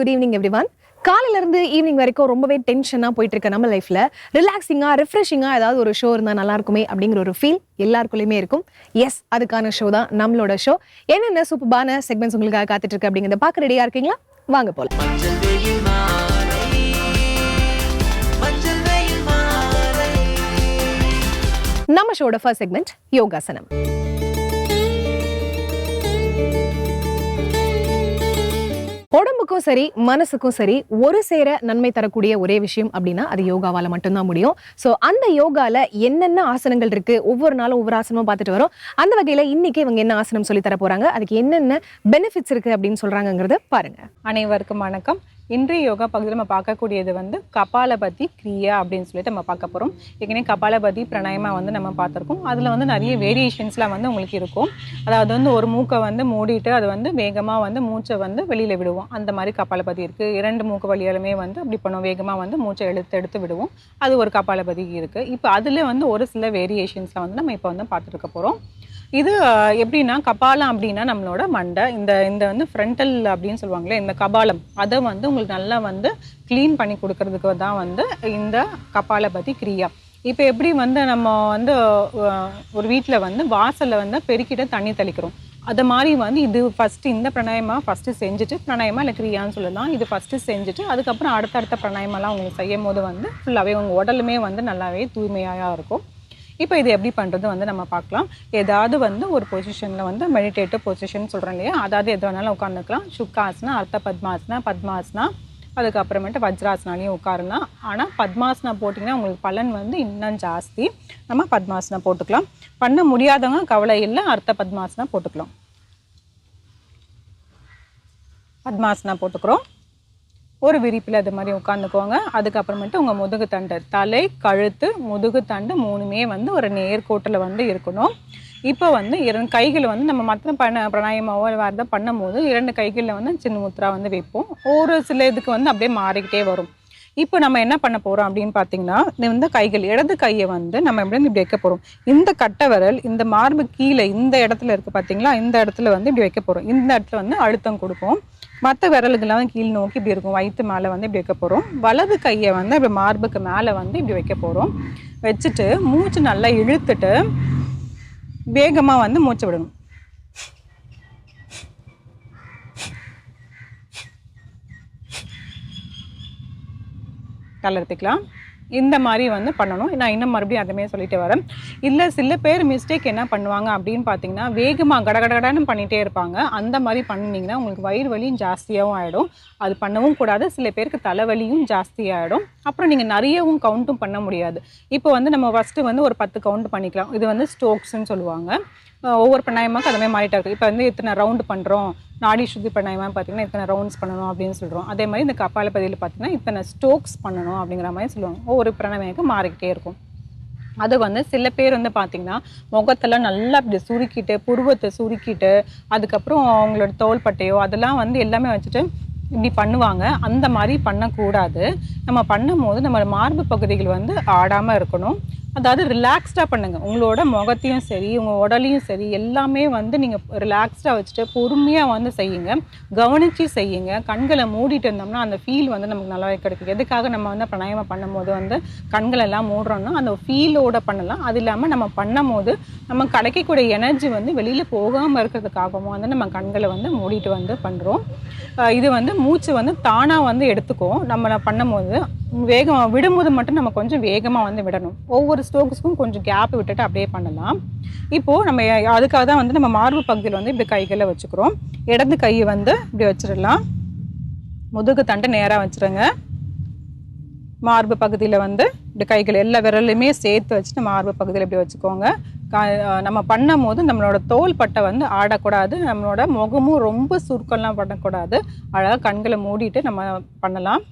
Good evening every one காலையில இருந்து evening வரைக்கும் ரொம்பவே டென்ஷனாக போயிட்டு இருக்க நம்ம லைஃப்ல ரிலாக்ஸிங்காக ரிஃப்ரெஷிங்காக ஏதாவது ஒரு ஷோ இருந்தால் நல்லா இருக்குமே அப்படிங்கிற ஒரு ஃபீல் எல்லாருக்குள்ளேயுமே இருக்கும். எஸ் அதுக்கான ஷோ தான் நம்மளோட ஷோ என்னென்ன சூப்பரான செக்மெண்ட்ஸ் உங்களுக்காக காத்துட்டு இருக்கு அப்படிங்கிறத பார்க்க ரெடியா இருக்கீங்களா? வாங்க போல நம்ம ஷோட ஃபர்ஸ்ட் செக்மெண்ட் யோகாசனம். உடம்புக்கும் சரி மனசுக்கும் சரி ஒரு சேர நன்மை தரக்கூடிய ஒரே விஷயம் அப்படின்னா அது யோகாவால மட்டும்தான் முடியும். ஸோ அந்த யோகால என்னென்ன ஆசனங்கள் இருக்கு? ஒவ்வொரு நாளும் ஒவ்வொரு ஆசனமும் பார்த்துட்டு வரோம். அந்த வகையில் இன்னைக்கு இவங்க என்ன ஆசனம் சொல்லி தர போறாங்க அதுக்கு என்னென்ன பெனிஃபிட்ஸ் இருக்கு அப்படின்னு சொல்றாங்கிறத பாருங்க. அனைவருக்கும் வணக்கம். இன்றைய யோகா பகுதியில் நம்ம பார்க்கக்கூடியது வந்து கபாலபதி கிரியா அப்படின்னு சொல்லிட்டு நம்ம பார்க்க போகிறோம் ஏற்கனவே கபாலபதி பிரணயமா வந்து நம்ம பார்த்துருக்கோம். அதில் வந்து நிறைய வேரியேஷன்ஸ்லாம் வந்து உங்களுக்கு இருக்கும். அதாவது வந்து ஒரு மூக்கை வந்து மூடிட்டு அது வந்து வேகமாக வந்து மூச்சை வந்து வெளியில் விடுவோம். அந்த மாதிரி கபாலபதி இருக்குது இரண்டு மூக்கு வழியாலுமே வந்து அப்படி பண்ணுவோம். வேகமாக வந்து மூச்சை எடுத்து எடுத்து விடுவோம். அது ஒரு கபாலபதி இருக்குது இப்போ அதில் வந்து ஒரு சில வேரியேஷன்ஸில் வந்து நம்ம இப்போ வந்து பார்த்துருக்க போகிறோம் இது எப்படின்னா கபாலம் அப்படின்னா நம்மளோட மண்டை. இந்த இந்த வந்து ஃப்ரண்டல் அப்படின்னு சொல்லுவாங்களே இந்த கபாலம். அதை வந்து உங்களுக்கு நல்லா வந்து க்ளீன் பண்ணி கொடுக்கறதுக்கு தான் வந்து இந்த கபாலபதி கிரியா. இப்போ எப்படி வந்து நம்ம வந்து ஒரு வீட்டில் வந்து வாசலில் வந்து பெருக்கிட்டு தண்ணி தெளிக்கிறோம். அது மாதிரி வந்து இது ஃபஸ்ட்டு இந்த பிராணாயமா ஃபஸ்ட்டு செஞ்சுட்டு பிராணாயமா இல்லை கிரியான்னு சொல்லலாம் இது ஃபஸ்ட்டு செஞ்சுட்டு அதுக்கப்புறம் அடுத்தடுத்த பிராணாயமெல்லாம் உங்களுக்கு செய்யும் போது வந்து ஃபுல்லாகவே உங்கள் உடலுமே வந்து நல்லாவே தூய்மையாக இருக்கும். இப்போ இது எப்படி பண்ணுறது வந்து நம்ம பார்க்கலாம். ஏதாவது வந்து ஒரு பொசிஷனில் வந்து மெடிடேட்டிவ் பொசிஷன் சொல்கிறோம் இல்லையா? அதாவது எது வேணாலும் உட்காந்துக்கலாம் சுக்காசனா அர்த்த பத்மாசனா பத்மாசனா அதுக்கப்புறமேட்டு வஜ்ராசனாலையும் உட்காரலாம் ஆனால் பத்மாசனா போட்டிங்கன்னா உங்களுக்கு பலன் வந்து இன்னும் ஜாஸ்தி. நம்ம பத்மாசனா போட்டுக்கலாம். பண்ண முடியாதவங்க கவலை இல்லை அர்த்த பத்மாசனா போட்டுக்கலாம். பத்மாசனா போட்டுக்கிறோம். ஒரு விரிப்பில் அது மாதிரி உட்காந்துக்கோங்க அதுக்கப்புறமேட்டு உங்கள் முதுகு தண்டு தலை கழுத்து முதுகு தண்டு மூணுமே வந்து ஒரு நேர்கோட்டில் வந்து இருக்கணும். இப்போ வந்து இரண்டு கைகளை வந்து நம்ம மற்ற பண்ண பிராணாயமாவோ வேறு எதாவது பண்ணும்போது இரண்டு கைகளில் வந்து சின்ன முத்ரா வந்து வைப்போம். ஒரு சில இதுக்கு வந்து அப்படியே மாறிக்கிட்டே வரும். இப்போ நம்ம என்ன பண்ண போகிறோம் அப்படின்னு பார்த்தீங்கன்னா இந்த கைகள் இடது கையை வந்து நம்ம எப்படி இப்படி வைக்க போகிறோம் இந்த கட்டை விரல் இந்த மார்பு கீழே இந்த இடத்துல இருக்குது பார்த்தீங்களா இந்த இடத்துல வந்து இப்படி வைக்க போகிறோம் இந்த இடத்துல வந்து அழுத்தம் கொடுப்போம். மற்ற விரலுக்கெல்லாம் கீழ் நோக்கி இப்படி இருக்கும். வயிற்று மேலே வந்து இப்படி வைக்க போகிறோம் வலது கையை வந்து இப்படி மார்புக்கு மேலே வந்து இப்படி வைக்க போகிறோம் வச்சுட்டு மூச்சு நல்லா இழுத்துட்டு வேகமாக வந்து மூச்சு விடணும். கலர்த்திக்கலாம் இந்த மாதிரி வந்து பண்ணணும். நான் இன்னும் மறுபடியும் அதுமே சொல்லிட்டு வரேன். இல்லை சில பேர் மிஸ்டேக் என்ன பண்ணுவாங்க அப்படின்னு பார்த்தீங்கன்னா வேகமாக கடகடகடன்னு பண்ணிகிட்டே இருப்பாங்க. அந்த மாதிரி பண்ணிங்கன்னா உங்களுக்கு வயிறு வலியும் ஜாஸ்தியாகவும் ஆகிடும் அது பண்ணவும் கூடாது. சில பேருக்கு தலைவலியும் ஜாஸ்தியாகிடும் அப்புறம் நீங்கள் நிறையவும் கவுண்ட்டும் பண்ண முடியாது. இப்போ வந்து நம்ம ஃபஸ்ட்டு வந்து ஒரு பத்து கவுண்ட் பண்ணிக்கலாம். இது வந்து ஸ்டோக்ஸ்ன்னு சொல்லுவாங்க. ஒவ்வொரு பிராணாயமாக்கு அதுமாதிரி மாறிட்டா இருக்குது இப்போ வந்து இத்தனை ரவுண்டு பண்ணுறோம் நாடி சுத்தி பண்ணாயமாக பார்த்தீங்கன்னா இத்தனை ரவுண்ட்ஸ் பண்ணணும் அப்படின்னு சொல்கிறோம் அதே மாதிரி இந்த கப்பாலப்பதியில் பார்த்தீங்கன்னா இத்தனை ஸ்டோக்ஸ் பண்ணணும் அப்படிங்கிற மாதிரி சொல்லுவாங்க. ஒவ்வொரு பிராணாயமாக்கு மாறிக்கிட்டே இருக்கும். அது வந்து சில பேர் வந்து பார்த்தீங்கன்னா முகத்தெல்லாம் நல்லா அப்படி சுருக்கிட்டு புருவத்தை சுருக்கிட்டு அதுக்கப்புறம் அவங்களோட தோள்பட்டையோ அதெல்லாம் வந்து எல்லாமே வச்சுட்டு இப்படி பண்ணுவாங்க. அந்த மாதிரி பண்ணக்கூடாது. நம்ம பண்ணும் போது நம்ம மார்பு பகுதிகள் வந்து ஆடாமல் இருக்கணும். அதாவது ரிலாக்ஸ்டாக பண்ணுங்கள் உங்களோட முகத்தையும் சரி உங்கள் உடலையும் சரி எல்லாமே வந்து நீங்கள் ரிலாக்ஸ்டாக வச்சுட்டு பொறுமையாக வந்து செய்யுங்க. கவனித்து செய்யுங்க. கண்களை மூடிட்டு இருந்தோம்னா அந்த ஃபீல் வந்து நமக்கு நல்லாவே கிடைக்கும். எதுக்காக நம்ம வந்து பிராணாயாமம் பண்ணும்போது வந்து கண்கள் எல்லாம் மூடுறோம்னா அந்த ஃபீலோட பண்ணலாம். அது இல்லாமல் நம்ம பண்ணும்போது நம்ம கிடைக்கக்கூடிய எனர்ஜி வந்து வெளியில் போகாமல் இருக்கிறதுக்காகவும் வந்து நம்ம கண்களை வந்து மூடிட்டு வந்து பண்ணுறோம் இது வந்து மூச்சு வந்து தானாக வந்து எடுத்துக்கும். நம்ம பண்ணும்போது வேகம் விடும்போது மட்டும் நம்ம கொஞ்சம் வேகமாக வந்து விடணும். ஒவ்வொரு ஸ்டோக்ஸ்க்கும் கொஞ்சம் கேப் விட்டுட்டு அப்படியே பண்ணலாம். இப்போது நம்ம அதுக்காக தான் வந்து நம்ம மார்பு பகுதியில் வந்து இப்படி கைகளை வச்சுக்கிறோம். இடது கையை வந்து இப்படி வச்சிடலாம். முதுகு தண்டு நேராக வச்சிருங்க. மார்பு பகுதியில் வந்து இப்படி கைகள் எல்லா விரலையுமே சேர்த்து வச்சுட்டு மார்பு பகுதியில் இப்படி வச்சுக்கோங்க. நம்ம பண்ணும் போது நம்மளோட தோல் பட்டை வந்து ஆடக்கூடாது. நம்மளோட முகமும் ரொம்ப சுருக்கம்லாம் பண்ணக்கூடாது. அழகாக கண்களை மூடிட்டு நம்ம பண்ணலாம்.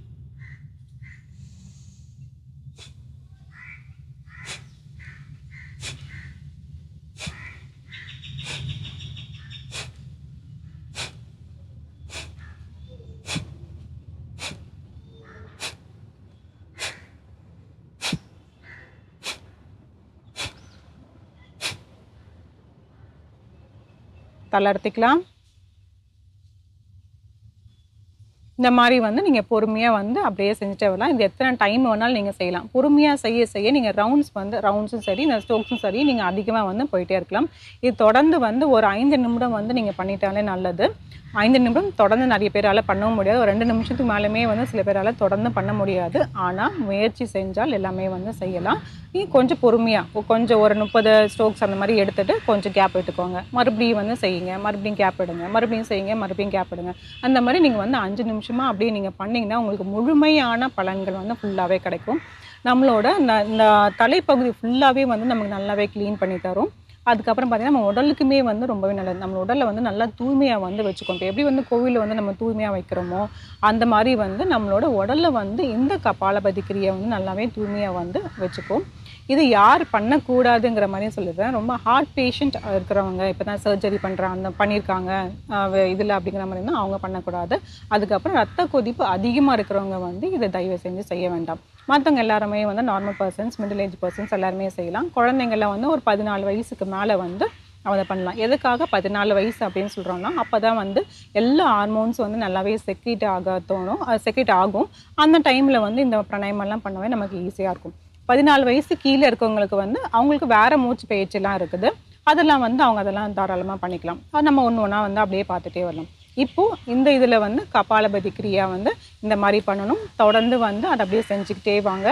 தளர்த்திக்கலாம் இந்த மாதிரி வந்து நீங்கள் பொறுமையாக வந்து அப்படியே செஞ்சுட்டே வரலாம். இது எத்தனை டைம் வேணாலும் நீங்கள் செய்யலாம். பொறுமையாக செய்ய செய்ய நீங்கள் ரவுண்ட்ஸ் வந்து ரவுண்ட்ஸும் சரி இந்த ஸ்ட்ரோக்ஸும் சரி நீங்கள் அதிகமாக வந்து போயிட்டே இருக்கலாம். இது தொடர்ந்து வந்து ஒரு ஐந்து நிமிடம் வந்து நீங்கள் பண்ணிட்டாலே நல்லது. ஐந்து நிமிடம் தொடர்ந்து நிறைய பேரால் பண்ணவும் முடியாது. ஒரு ரெண்டு நிமிஷத்துக்கு மேலுமே வந்து சில பேரால் தொடர்ந்து பண்ண முடியாது. ஆனால் முயற்சி செஞ்சால் எல்லாமே வந்து செய்யலாம். நீ கொஞ்சம் பொறுமையாக கொஞ்சம் ஒரு முப்பது ஸ்ட்ரோக்ஸ் அந்த மாதிரி எடுத்துகிட்டு கொஞ்சம் கேப் விட்டுக்கோங்க மறுபடியும் வந்து செய்யுங்க. மறுபடியும் கேப் எடுங்க. மறுபடியும் செய்யுங்க. மறுபடியும் கேப் எடுங்க. அந்த மாதிரி நீங்கள் வந்து அஞ்சு நிமிஷமாக அப்படியே நீங்கள் பண்ணிங்கன்னா உங்களுக்கு முழுமையான பலன்கள் வந்து ஃபுல்லாகவே கிடைக்கும். நம்மளோட இந்த தலைப்பகுதி ஃபுல்லாகவே வந்து நமக்கு நல்லாவே க்ளீன் பண்ணி தரும். அதுக்கப்புறம் பார்த்தீங்கன்னா நம்ம உடலுக்குமே வந்து ரொம்பவே நல்லது. நம்ம உடலை வந்து நல்லா தூய்மையாக வந்து வச்சுக்கோம் இப்போ எப்படி வந்து கோவிலில் வந்து நம்ம தூய்மையாக வைக்கிறோமோ அந்த மாதிரி வந்து நம்மளோட உடலில் வந்து இந்த கபாலபதி கிரியை வந்து நல்லாவே தூய்மையாக வந்து வச்சுக்கும் இது யார் பண்ணக்கூடாதுங்கிற மாதிரியும் சொல்லுவேன் ரொம்ப ஹார்ட் பேஷண்ட் இருக்கிறவங்க இப்போ தான் சர்ஜரி பண்ணுறாங்க பண்ணியிருக்காங்க இதில் அப்படிங்கிற மாதிரி இருந்தால் அவங்க பண்ணக்கூடாது. அதுக்கப்புறம் ரத்த கொதிப்பு அதிகமாக இருக்கிறவங்க வந்து இதை தயவு செஞ்சு செய்ய வேண்டாம். மற்றவங்க எல்லாருமே வந்து normal persons middle age persons எல்லாருமே செய்யலாம். குழந்தைங்கள வந்து ஒரு பதினாலு வயசுக்கு மேலே வந்து அதை பண்ணலாம். எதுக்காக பதினாலு வயசு அப்படின்னு சொல்கிறோம்னா அப்போ தான் வந்து எல்லா ஹார்மோன்ஸும் வந்து நல்லாவே செக்ரீட் ஆக தோணும் அது செக்ரீட் ஆகும். அந்த டைமில் வந்து இந்த பிராணாயமெல்லாம் பண்ணவே நமக்கு ஈஸியாக இருக்கும். பதினாலு வயசு கீழே இருக்கவங்களுக்கு வந்து அவங்களுக்கு வேறு மூச்சு பயிற்சிலாம் இருக்குது. அதெல்லாம் வந்து அவங்க அதெல்லாம் தாராளமாக பண்ணிக்கலாம். அது நம்ம ஒன்று ஒன்றா வந்து அப்படியே பார்த்துட்டே வரலாம். இப்போது இந்த இதில் வந்து கபாலபதி கிரியா வந்து இந்த மாதிரி பண்ணணும். தொடர்ந்து வந்து அதை அப்படியே செஞ்சுக்கிட்டே வாங்க.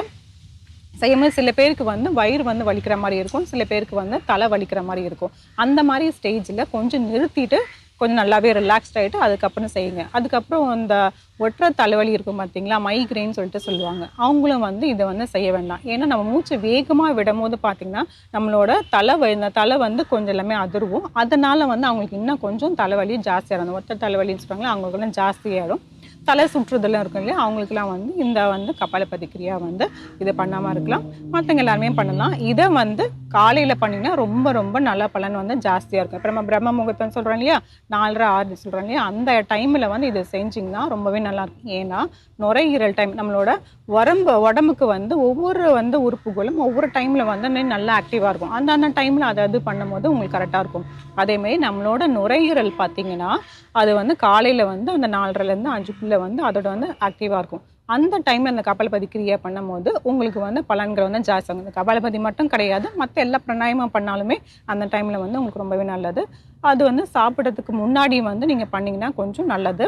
செய்யும்போது சில பேருக்கு வந்து வயிறு வந்து வலிக்கிற மாதிரி இருக்கும். சில பேருக்கு வந்து தலை வலிக்கிற மாதிரி இருக்கும். அந்த மாதிரி ஸ்டேஜில் கொஞ்சம் நிறுத்திட்டு கொஞ்சம் நல்லாவே ரிலாக்ஸ்ட் ஆகிட்டு அதுக்கப்புறம் செய்யுங்க. அதுக்கப்புறம் இந்த ஒற்றை தலைவலி இருக்கும் பார்த்தீங்களா மைக்ரைன்னு சொல்லிட்டு சொல்லுவாங்க. அவங்களும் வந்து இதை வந்து செய்ய வேண்டாம். ஏன்னா நம்ம மூச்சு வேகமாக விடும் போது பார்த்தீங்கன்னா நம்மளோட தலை இந்த தலை வந்து கொஞ்சம் எல்லாமே அதிர்வும். அதனால் வந்து அவங்களுக்கு இன்னும் கொஞ்சம் தலைவலி ஜாஸ்தியாக இருக்கும் ஒற்றை தலைவலின்னு சொல்கிறாங்களா அவங்களுக்குலாம் ஜாஸ்தியாகிடும் தலை சுற்றுதெல்லாம் இருக்கும் இல்லையா? அவங்களுக்குலாம் வந்து இந்த வந்து கப்பலை பதிக்கிரியாக வந்து இதை பண்ணாமல் இருக்கலாம். மற்றவங்க எல்லாருமே பண்ணலாம். இதை வந்து காலையில் பண்ணிங்கன்னா ரொம்ப ரொம்ப நல்ல பலன் வந்து ஜாஸ்தியாக இருக்கும். இப்போ நம்ம பிரம்ம முகூர்த்தம் சொல்கிறோம் இல்லையா? நாலரை ஆறு சொல்கிறோம் இல்லையா? அந்த டைமில் வந்து இதை செஞ்சிங்கன்னா ரொம்பவே நல்லா இருக்கும் ஏன்னா நுரையீரல் டைம் நம்மளோட உடம்பு உடம்புக்கு வந்து ஒவ்வொரு வந்து உறுப்புகளும் ஒவ்வொரு டைமில் வந்து நல்லா ஆக்டிவாக இருக்கும். அந்த அந்த டைமில் அதை அது பண்ணும்போது உங்களுக்கு கரெக்டாக இருக்கும். அதேமாரி நம்மளோட நுரையீரல் பார்த்தீங்கன்னா அது வந்து காலையில் வந்து அந்த நாலரைலேருந்து அஞ்சுக்குள்ளே வந்து அதோட வந்து ஆக்டிவாக இருக்கும். அந்த டைமில் அந்த கபாலபதி கிரியை பண்ணும்போது உங்களுக்கு வந்து பலன்கள் வந்து ஜாஸ்தி ஆகும். இந்த கபாலபதி மட்டும் கிடையாது. மற்ற எல்லா பிராணாயமம் பண்ணாலுமே அந்த டைமில் வந்து உங்களுக்கு ரொம்பவே நல்லது. அது வந்து சாப்பிட்றதுக்கு முன்னாடி வந்து நீங்கள் பண்ணிங்கன்னா கொஞ்சம் நல்லது.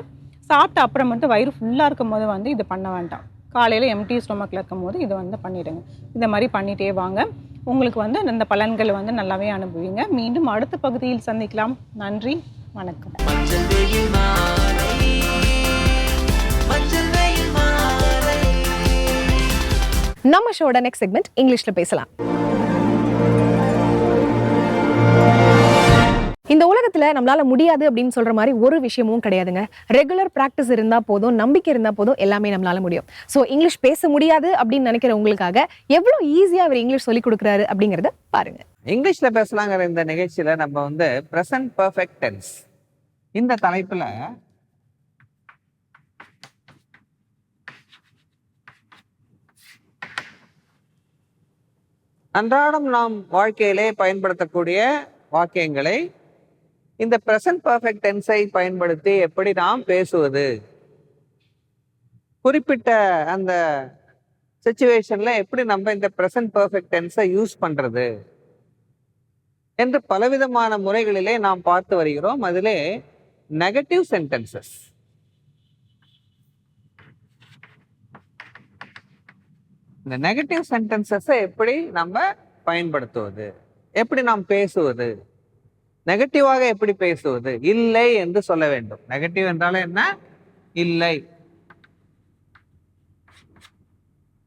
சாப்பிட்ட அப்புறம் மட்டும் வயிறு ஃபுல்லாக இருக்கும் போது வந்து இது பண்ண வேண்டாம். காலையில் எம்டி ஸ்டொமக்கில் இருக்கும் போது இது வந்து பண்ணிடுங்க. இந்த மாதிரி பண்ணிட்டே வாங்க. உங்களுக்கு வந்து இந்த பலன்களை வந்து நல்லாவே அனுபவிங்க. மீண்டும் அடுத்த பகுதியில் சந்திக்கலாம். நன்றி வணக்கம். நம்ம ஷோட நெக்ஸ்ட் செக்மெண்ட் இங்கிலீஷ்ல பேசலாம். இந்த உலகத்துல நம்மளால முடியாது அப்படின்னு சொல்ற மாதிரி ஒரு விஷயமும் கிடையாதுங்க. ரெகுலர் பிராக்டிஸ் இருந்தா போதும் நம்பிக்கை இருந்தா போதும் எல்லாமே நம்மளால முடியும். சோ இங்கிலீஷ் பேச முடியாது அப்படின்னு நினைக்கிற உங்களுக்காக எவ்வளவு ஈஸியா அவர் இங்கிலீஷ் சொல்லிக் கொடுக்குறாரு அப்படிங்கறத பாருங்க. இங்கிலீஷ்ல பேசலாங்கிற இந்த நிகழ்ச்சியில நம்ம வந்து ப்ரெசன்ட் பர்ஃபெக்ட் டென்ஸ் இந்த தலைப்புல அன்றாடம் நாம் வாழ்க்கையிலே பயன்படுத்தக்கூடிய வாக்கியங்களை இந்த ப்ரெசன்ட் பர்ஃபெக்ட் டென்ஸை பயன்படுத்தி எப்படி நாம் பேசுவது? குறிப்பிட்ட அந்த சுச்சுவேஷன்ல எப்படி நம்ம இந்த பிரசன்ட் பர்ஃபெக்ட் டென்ஸை யூஸ் பண்றது? என்று பலவிதமான முறைகளிலே நாம் பார்த்து வருகிறோம். அதிலே நெகட்டிவ் சென்டென்சஸ் இந்த நெகட்டிவ் சென்டென்சஸை எப்படி நம்ம பயன்படுத்துவது? எப்படி நாம் பேசுவது? நெகட்டிவாக எப்படி பேசுவது? இல்லை என்று சொல்ல வேண்டும். நெகட்டிவ் என்றாலும் என்ன? இல்லை.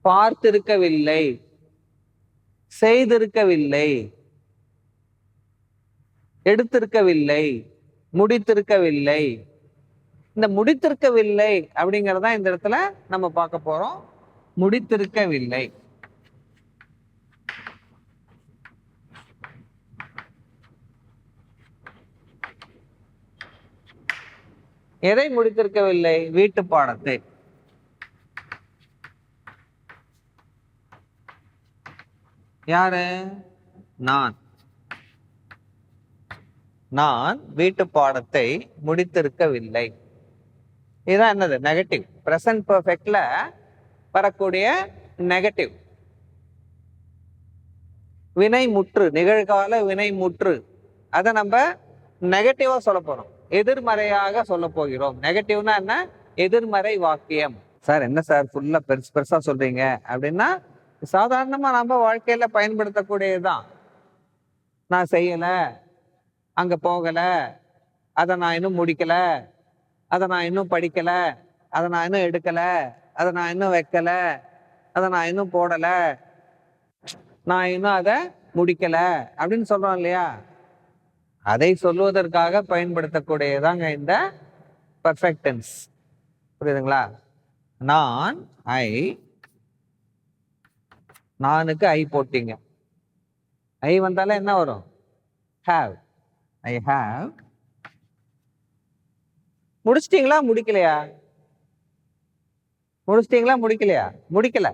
பார்த்திருக்கவில்லை. செய்திருக்கவில்லை. எடுத்திருக்கவில்லை. முடித்திருக்கவில்லை. இந்த முடித்திருக்கவில்லை அப்படிங்கறத இந்த இடத்துல நம்ம பார்க்க போறோம். முடித்திருக்கவில்லை. எதை முடித்திருக்கவில்லை? வீட்டு பாடத்தை. யாரு? நான். நான் வீட்டு பாடத்தை முடித்திருக்கவில்லை. இதுதான் என்னது? நெகட்டிவ் ப்ரெசன்ட் பர்ஃபெக்ட்ல வரக்கூடிய நெகட்டிவ் வினை முற்று நிகழ்கால வினை முற்று அதை நம்ம நெகட்டிவா சொல்ல போறோம். எதிர்மறையாக சொல்ல போகிறோம். நெகட்டிவ்னா என்ன? எதிர்மறை வாக்கியம். சார் என்ன சார் ஃபுல்லா பெருசு பெருசா சொல்றீங்க? அப்படின்னா சாதாரணமா நம்ம வாழ்க்கையில பயன்படுத்தக்கூடியதுதான். நான் செய்யல அங்க போகல அதை நான் இன்னும் முடிக்கல அதை நான் இன்னும் படிக்கல அதை நான் இன்னும் எடுக்கல அதை நான் இன்னும் வைக்கல அதை நான் இன்னும் போடல நான் இன்னும் அதை முடிக்கல அப்படின்னு சொல்றோம் இல்லையா? அதை சொல்லுவதற்காக பயன்படுத்தக்கூடியதாங்க இந்த பர்ஃபெக்டன்ஸ் புரியுதுங்களா? நான் ஐ நானுக்கு ஐ போட்டீங்க. ஐ வந்தாலே என்ன வரும்? ஹாவ் ஐ ஹாவ் முடிச்சிட்டீங்களா? முடிக்கலையா? முடிச்சிட்டிங்களா? முடிக்கலையா? முடிக்கல.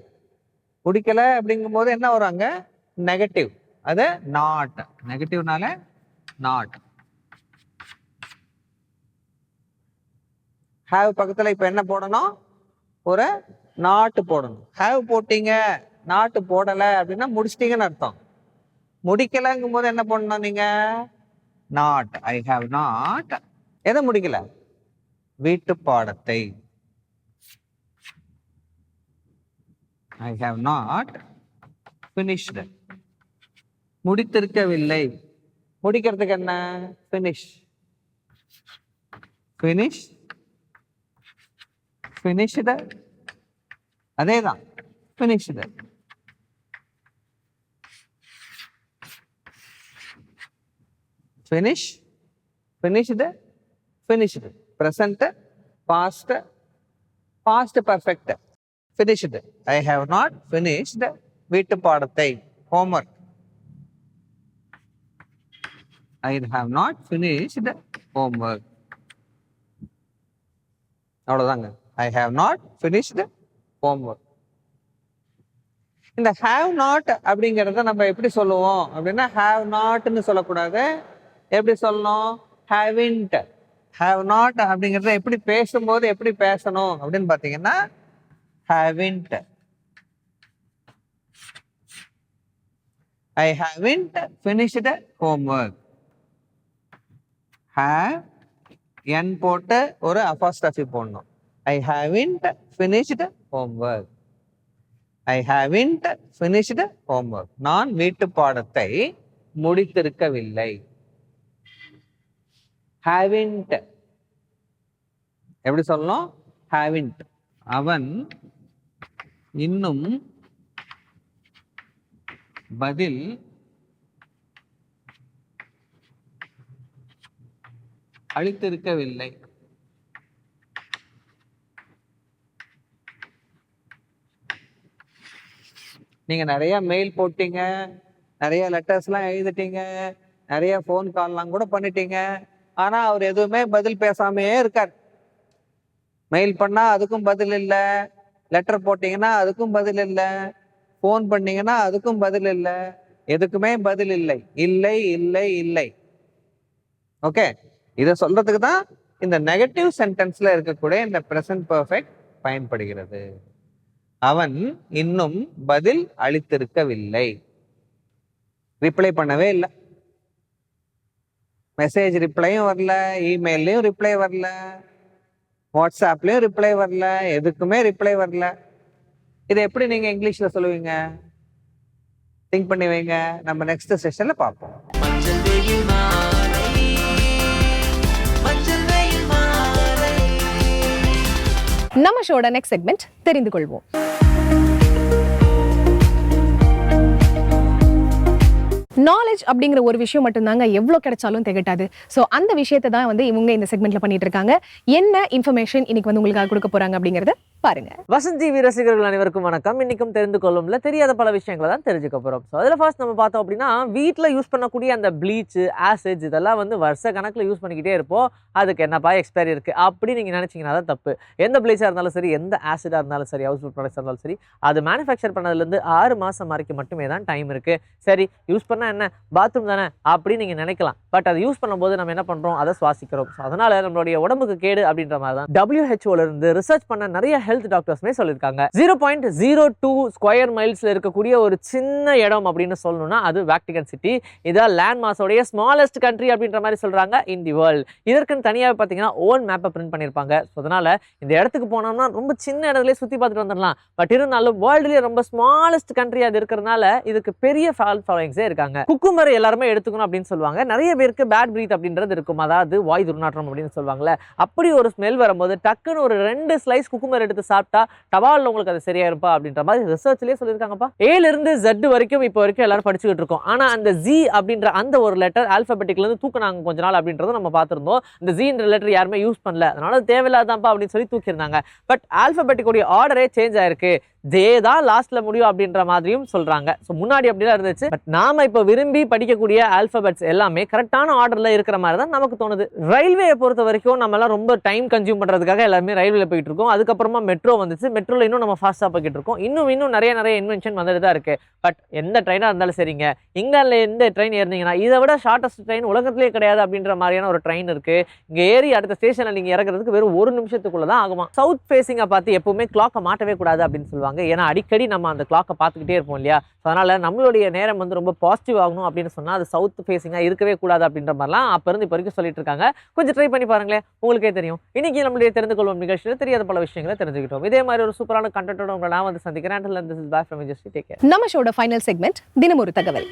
முடிக்கல அப்படிங்கும்போது என்ன வரும் அங்கே? நெகட்டிவ் அது நாட் நெகட்டிவ்னால நாட் ஹாவ் பக்கத்தில் இப்போ என்ன போடணும்? ஒரு நாட்டு போடணும். ஹாவ் போட்டீங்க. நாட்டு போடலை அப்படின்னா முடிச்சிட்டிங்கன்னு அர்த்தம். முடிக்கலைங்கும் போது என்ன பண்ணணும் நீங்கள் நாட் ஐ ஹாவ் நாட் எதை முடிக்கல? வீட்டு பாடத்தை. ஐ ஹாவ் நாட் ஃபினிஷ்டு முடித்திருக்கவில்லை. முடிக்கிறதுக்கு என்ன ஃபினிஷ் ஃபினிஷ் ஃபினிஷ்டு அதே தான் finished finish finished finished present past past perfect finished I have not finished வீட்டு பாடத்தை homework I have not not finished homework. அவ்வளோதாங்க I have not finished homework இந்த have not அப்படிங்கிறத நம்ம எப்படி சொல்லுவோம்? அப்படின்னா ஹாவ் நாட்னு சொல்லக்கூடாது. எப்படி சொல்லணும்? ஹேவின்ட் ஹாவ் நாட் அப்படிங்கிறத எப்படி பேசும்போது எப்படி பேசணும்? அப்படின்னு பார்த்தீங்கன்னா haven't I haven't finished homework have N போட்டு ஒரு அபாஸ்டஃபி போடணும். I haven't finished homework I haven't finished homework நான் வீட்டு பாடத்தை முடித்திருக்கவில்லை. ஹேவின்ட் எப்படி சொல்லணும்? ஹேவின்ட் அவன் இன்னும் பதில் அளித்திருக்கவில்லை நீங்க நிறைய மெயில் போட்டீங்க நிறைய லெட்டர்ஸ்லாம் எழுதிட்டீங்க நிறைய ஃபோன் கால்லாம் கூட பண்ணிட்டீங்க. ஆனா அவர் எதுவுமே பதில் பேசாமையே இருக்கார். மெயில் பண்ணா அதுக்கும் பதில் இல்லை. லெட்டர் போட்டீங்கன்னா அதுக்கும் பதில் இல்லை. ஃபோன் பண்ணீங்கன்னா அதுக்கும் பதில் இல்லை. எதுக்குமே பதில் இல்லை. இல்லை இல்லை இல்லை. ஓகே இதை சொல்றதுக்கு தான் இந்த நெகட்டிவ் சென்டென்ஸ்ல இருக்கக்கூடிய இந்த ப்ரெசன்ட் பர்ஃபெக்ட் பயன்படுகிறது. அவன் இன்னும் பதில் அளித்திருக்கவில்லை. ரிப்ளை பண்ணவே இல்லை. மெசேஜ் ரிப்ளையும் வரல இமெயிலையும் ரிப்ளை வரல வாட்ஸ்அப்லேயும் ரிப்ளை வரல எதுக்குமே ரிப்ளை வரல. இதை எப்படி நீங்கள் இங்கிலீஷில் சொல்லுவீங்க? திங்க் பண்ணி வைங்க. நம்ம நெக்ஸ்ட் செஷனில் பார்ப்போம். நம்ம ஷோட நெக்ஸ்ட் செக்மெண்ட் தெரிந்து கொள்வோம் நாலேஜ் அப்படிங்கிற ஒரு விஷயம் மட்டும்தாங்க எவ்வளோ கிடைச்சாலும் திகட்டாது. ஸோ அந்த விஷயத்தை தான் வந்து இவங்க இந்த செக்மெண்ட்டில் பண்ணிட்டு இருக்காங்க. என்ன இன்ஃபர்மேஷன் இன்னைக்கு வந்து உங்களுக்காக கொடுக்க போறாங்க அப்படிங்கிறத பாருங்க. வசந்த் டிவி ரசிகர்கள் அனைவருக்கும் வணக்கம். இன்னைக்கும் தெரிந்து கொள்ளும்ல தெரியாத பல விஷயங்களை தான் தெரிஞ்சுக்க போறோம். ஸோ அதில் ஃபர்ஸ்ட் நம்ம பார்த்தோம் அப்படின்னா வீட்டில் யூஸ் பண்ணக்கூடிய அந்த ப்ளீச் ஆசிட் இதெல்லாம் வந்து வருஷ கணக்கில் யூஸ் பண்ணிக்கிட்டே இருப்போம். அதுக்கு என்னப்பா எக்ஸ்பைரி இருக்கு? அப்படி நீங்க நினைச்சீங்கன்னா தான் தப்பு. எந்த ப்ளீச்சாக இருந்தாலும் சரி எந்த ஆசிடாக இருந்தாலும் சரி ஹவுஸ் ப்ராடக்ட்ஸ் இருந்தாலும் சரி அது மேனுஃபேக்சர் பண்ணதுலேருந்து ஆறு மாதம் வரைக்கும் மட்டுமே தான் டைம் இருக்கு. சரி யூஸ் பண்ணால் என்ன? பாத்ரூம் தானே? அப்படின்னு நீங்கள் நினைக்கலாம். பட் அதை யூஸ் பண்ணும்போது நம்ம என்ன பண்ணுறோம் அதை சுவாசிக்கிறோம். ஸோ அதனால நம்மளுடைய உடம்புக்கு கேடு அப்படின்ற மாதிரி தான். WHO இருந்து ரிசர்ச் பண்ண நிறைய ஹெல்த் டாக்டர்ஸ்மே சொல்லியிருக்காங்க zero point zero two square மைல்ஸில் இருக்கக்கூடிய ஒரு சின்ன இடம் அப்படின்னு சொல்லணும்னா அது வேக்டிகன் சிட்டி இதான் லேண்ட் மாஸோடைய ஸ்மாலஸ்ட் கண்ட்ரி அப்படின்ற மாதிரி சொல்றாங்க இன் தி வேர்ல்டு இதற்குன்னு தனியாக பார்த்தீங்கன்னா ஓன் மேப்பை பிரிண்ட் பண்ணியிருப்பாங்க. ஸோ அதனால் இந்த இடத்துக்கு போனோம்னா ரொம்ப சின்ன இடத்துலேயே சுற்றி பார்த்துட்டு வந்துடலாம். பட் இருந்தாலும் வேர்ல்டுலேயே ரொம்ப ஸ்மாலஸ்ட் கண்ட்ரி அது இருக்கிறதுனால இதுக்கு பெரிய ஃபால் ஃபாலோயிங்ஸே இருக்காங்க. குக்குமரை எல்லாருமே எடுத்துக்கணும் அப்படின்னு சொல்லுவாங்க. நிறைய பேருக்கு பேட் பிரீத் அப்படின்றது இருக்கும். அதாவது வாய் துர்நாற்றம் அப்படின்னு சொல்லுவாங்கல்ல. அப்படி ஒரு ஸ்மெல் வரும்போது டக்குன்னு ஒரு ரெண்டு ஸ்லைஸ் குக்குமர் எடுத்து சாப்பிட்டா டவாலில் உங்களுக்கு அது சரியா இருப்பா அப்படின்ற மாதிரி ரிசர்ச்லேயே சொல்லியிருக்காங்கப்பா. ஏல இருந்து ஜெட் வரைக்கும் இப்போ வரைக்கும் எல்லாரும் படிச்சுக்கிட்டு இருக்கோம். ஆனா அந்த ஜி அப்படின்ற அந்த ஒரு லெட்டர் ஆல்பபெட்டிக்ல இருந்து தூக்குனாங்க கொஞ்ச நாள் அப்படின்றத நம்ம பார்த்திருந்தோம். இந்த ஜீன்ற லெட்டர் யாருமே யூஸ் பண்ணல. அதனால தேவையில்லாதான்ப்பா அப்படின்னு சொல்லி தூக்கியிருந்தாங்க. பட் ஆல்பபெட்டிக்குடைய ஆர்டரே சேஞ்ச் ஆயிருக்கு. ஜே தான் லாஸ்ட்ல முடியும் அப்படின்ற மாதிரியும் சொல்றாங்க. ஸோ முன்னாடி அப்படிலாம் இருந்துச்சு. பட் நாம இப்போ விரும்பி படிக்கக்கூடிய ஆல்பபெட்ஸ் எல்லாமே கரெக்டான ஆர்டர்ல இருக்கிற மாதிரி தான் நமக்கு தோணுது. ரயில்வேயை பொறுத்த வரைக்கும் நம்ம எல்லாம் ரொம்ப டைம் கன்சியூம் பண்றதுக்காக எல்லாருமே ரயில்வேல போயிட்டு இருக்கோம். அதுக்கப்புறமா மெட்ரோ வந்துச்சு. மெட்ரோல இன்னும் நம்ம ஃபாஸ்டா போய்கிட்டு இருக்கோம். இன்னும் இன்னும் நிறைய நிறைய இன்வென்ஷன் வந்துட்டு தான் இருக்கு. பட் எந்த ட்ரெயினா இருந்தாலும் சரிங்க. இங்கிலாந்துல எந்த ட்ரெயின் ஏறினீங்கன்னா இதை விட ஷார்ட்டஸ்ட் ட்ரெயின் உலகத்திலே கிடையாது அப்படின்ற மாதிரியான ஒரு ட்ரெயின் இருக்கு. இங்க ஏறி அடுத்த ஸ்டேஷன்ல நீங்க இறக்குறதுக்கு வெறும் ஒரு நிமிஷத்துக்குள்ள தான் ஆகுமா? சவுத் ஃபேசிங்கை பார்த்து எப்பவுமே கிளாக்கை மாட்டவே கூடாது அப்படின்னு சொல்லுவாங்க. ஏன்னா அடிக்கடி நம்ம அந்த கிளாக்கை பார்த்துக்கிட்டே இருப்போம் இல்லையா? அதனால் அதனால நம்மளுடைய நேரம் வந்து ரொம்ப பாசிட்டிவ் ஆகணும் அப்படின்னு சொன்னா அது சவுத் ஃபேஸிங்காக இருக்கவே கூடாது அப்படின்ற மாதிரிலாம் அப்ப இருந்து இப்போ வரைக்கும் சொல்லிட்டு இருக்காங்க. கொஞ்சம் ட்ரை பண்ணி பாருங்களேன். உங்களுக்கே தெரியும். இன்னைக்கு நம்மளுடைய தெரிந்து கொள்வோம் நிகழ்ச்சியில் தெரியாத பல விஷயங்களை தெரிஞ்சுக்கிட்டோம். இதே மாதிரி ஒரு சூப்பரான கண்டென்ட்டோட உங்களை நான் வந்து சந்திக்கிறேன். நம்ம ஷோட ஃபைனல் செக்மெண்ட் தினமொரு தகவல்.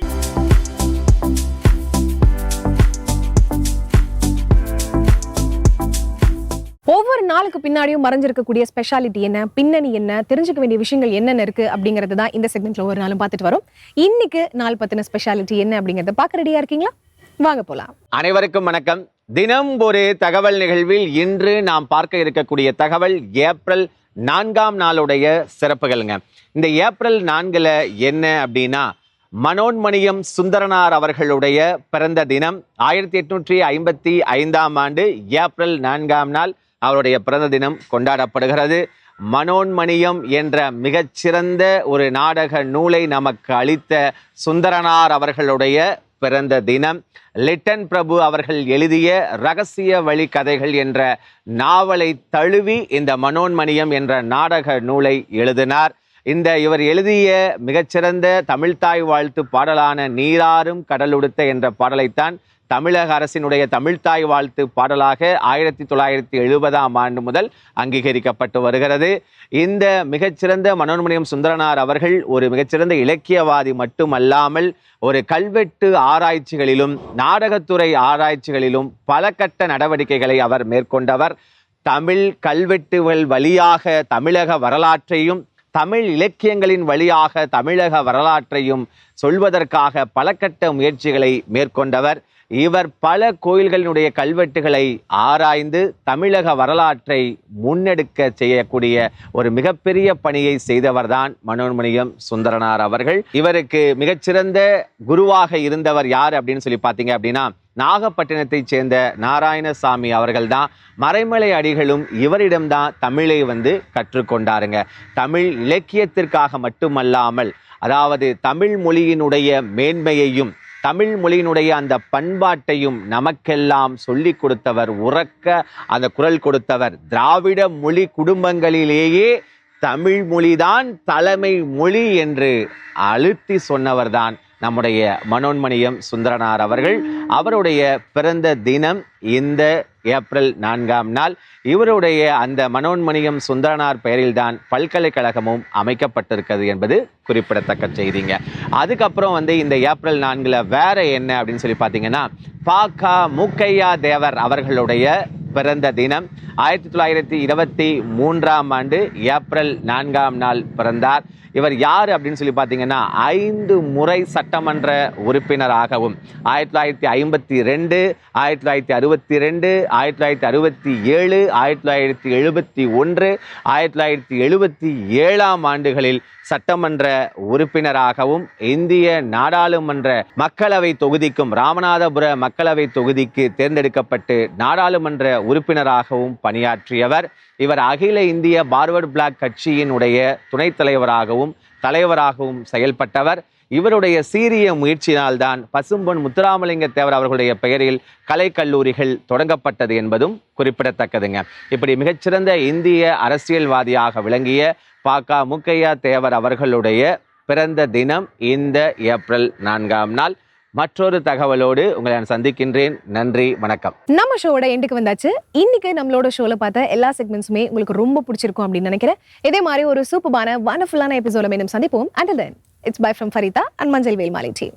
ஒவ்வொரு நாளுக்கு பின்னாடியும் மறைஞ்சிருக்கக்கூடிய ஸ்பெஷாலிட்டி என்ன பின்னணி என்ன தெரிஞ்சுக்க வேண்டிய விஷயங்கள் என்னென்ன இருக்கு அப்படிங்கிறது தான் இந்த செக்மெண்ட்ல ஒவ்வொரு நாளும் பார்த்துட்டு வரும். இன்னைக்கு நாள் பத்தின ஸ்பெஷாலிட்டி என்ன அப்படிங்கறத பார்க்க ரெடியா இருக்கீங்களா? வாங்க போலாம். அனைவருக்கும் வணக்கம். தினம் ஒரு தகவல் நிகழ்வில் இன்று நாம் பார்க்க இருக்கக்கூடிய தகவல் ஏப்ரல் நான்காம் நாளுடைய சிறப்புகள்ங்க. இந்த ஏப்ரல் நான்குல என்ன அப்படின்னா மனோன்மணியம் சுந்தரனார் அவர்களுடைய பிறந்த தினம் ஆயிரத்தி எட்நூற்றி ஐம்பத்தி ஐந்தாம் ஆண்டு ஏப்ரல் நான்காம் நாள் அவருடைய பிறந்த தினம் கொண்டாடப்படுகிறது. மனோன்மணியம் என்ற மிகச்சிறந்த ஒரு நாடக நூலை நமக்கு அளித்த சுந்தரனார் அவர்களுடைய பிறந்த தினம். லிட்டன் பிரபு அவர்கள் எழுதிய ரகசிய வழி கதைகள் என்ற நாவலை தழுவி இந்த மனோன்மணியம் என்ற நாடக நூலை எழுதினார். இந்த இவர் எழுதிய மிகச்சிறந்த தமிழ்த்தாய் வாழ்த்து பாடலான நீராறும் கடலுடுத்த என்ற பாடலைத்தான் தமிழக அரசினுடைய தமிழ்த்தாய் வாழ்த்து பாடலாக ஆயிரத்தி தொள்ளாயிரத்தி எழுபதாம் ஆண்டு முதல் அங்கீகரிக்கப்பட்டு வருகிறது. இந்த மிகச்சிறந்த மனோன்மணியம் சுந்தரனார் அவர்கள் ஒரு மிகச்சிறந்த இலக்கியவாதி மட்டுமல்லாமல் ஒரு கல்வெட்டு ஆராய்ச்சிகளிலும் நாடகத்துறை ஆராய்ச்சிகளிலும் பல கட்ட நடவடிக்கைகளை அவர் மேற்கொண்டவர். தமிழ் கல்வெட்டுகள் வழியாக தமிழக வரலாற்றையும் தமிழ் இலக்கியங்களின் வழியாக தமிழக வரலாற்றையும் சொல்வதற்காக பல கட்ட முயற்சிகளை மேற்கொண்டவர். இவர் பல கோயில்களினுடைய கல்வெட்டுகளை ஆராய்ந்து தமிழக வரலாற்றை முன்னெடுக்க செய்யக்கூடிய ஒரு மிகப்பெரிய பணியை செய்தவர்தான் மனோன்மணியம் சுந்தரனார் அவர்கள். இவருக்கு மிகச்சிறந்த குருவாக இருந்தவர் யார் அப்படின்னு சொல்லி பார்த்தீங்க அப்படின்னா நாகப்பட்டினத்தைச் சேர்ந்த நாராயணசாமி அவர்கள் தான் மறைமலை அடிகளும் இவரிடம்தான் தமிழை வந்து கற்றுக்கொண்டாருங்க. தமிழ் இலக்கியத்திற்காக மட்டுமல்லாமல் அதாவது தமிழ் மொழியினுடைய மேன்மையையும் தமிழ் மொழியினுடைய அந்த பண்பாட்டையும் நமக்கெல்லாம் சொல்லி கொடுத்தவர் உறக்க அந்த குரல் கொடுத்தவர் திராவிட மொழி குடும்பங்களிலேயே தமிழ் மொழிதான் தலைமை மொழி என்று அழுத்தி சொன்னவர்தான் நம்முடைய மனோன்மணியம் சுந்தரனார் அவர்கள் அவருடைய பிறந்த தினம் இந்த ஏப்ரல் நான்காம் நாள். இவருடைய அந்த மனோன்மணியம் சுந்தரனார் பெயரில்தான் பல்கலைக்கழகமும் அமைக்கப்பட்டிருக்கிறது என்பது குறிப்பிடத்தக்க செய்திங்க. அதுக்கப்புறம் வந்து இந்த ஏப்ரல் நான்கில் வேற என்ன அப்படின்னு சொல்லி பார்த்தீங்கன்னா பாக்கா மூக்கையா தேவர் அவர்களுடைய பிறந்த தினம். ஆயிரத்தி தொள்ளாயிரத்தி இருபத்தி மூன்றாம் ஆண்டு ஏப்ரல் நான்காம் நாள் பிறந்தார். இவர் யார் அப்படின்னு சொல்லி பார்த்தீங்கன்னா ஐந்து முறை சட்டமன்ற உறுப்பினராகவும் ஆயிரத்தி தொள்ளாயிரத்தி ஐம்பத்தி ரெண்டு ஆயிரத்தி தொள்ளாயிரத்தி அறுபத்தி ரெண்டு ஆயிரத்தி தொள்ளாயிரத்தி அறுபத்தி ஏழு ஆயிரத்தி தொள்ளாயிரத்தி எழுபத்தி ஒன்று ஆயிரத்தி தொள்ளாயிரத்தி எழுபத்தி ஏழாம் ஆண்டுகளில் சட்டமன்ற உறுப்பினராகவும் இந்திய நாடாளுமன்ற மக்களவை தொகுதிக்கும் ராமநாதபுர மக்களவை தொகுதிக்கு தேர்ந்தெடுக்கப்பட்டு நாடாளுமன்ற உறுப்பினராகவும் பணியாற்றியவர் இவர் அகில இந்திய பார்வர்டு பிளாக் கட்சியினுடைய துணைத் தலைவராகவும் தலைவராகவும் செயல்பட்டவர். இவருடைய சீரிய முயற்சியினால்தான் பசும்பொன் முத்துராமலிங்க தேவர் அவர்களுடைய பெயரில் கலைக்கல்லூரிகள் தொடங்கப்பட்டது என்பதும் குறிப்பிடத்தக்கதுங்க. இப்படி மிகச்சிறந்த இந்திய அரசியல்வாதியாக விளங்கிய பாக்கா முக்கையா தேவர் அவர்களுடைய பிறந்த தினம் இந்த ஏப்ரல் நான்காம் நாள். மற்றொரு தகவலோடு உங்களை நான் சந்திக்கின்றேன். நன்றி வணக்கம். நம்ம ஷோவோட எண்டுக்கு வந்தாச்சு. இன்னைக்கு நம்மளோட ஷோல பார்த்த எல்லா செக்மெண்ட்ஸுமே உங்களுக்கு ரொம்ப பிடிச்சிருக்கும் அப்படின்னு நினைக்கிறேன். இதே மாதிரி ஒரு சூப்பரான வண்டர்ஃபுல்லான எபிசோட மீண்டும் சந்திப்போம். And then it's bye from Farida and மஞ்சள் வேல்மாலி டீம்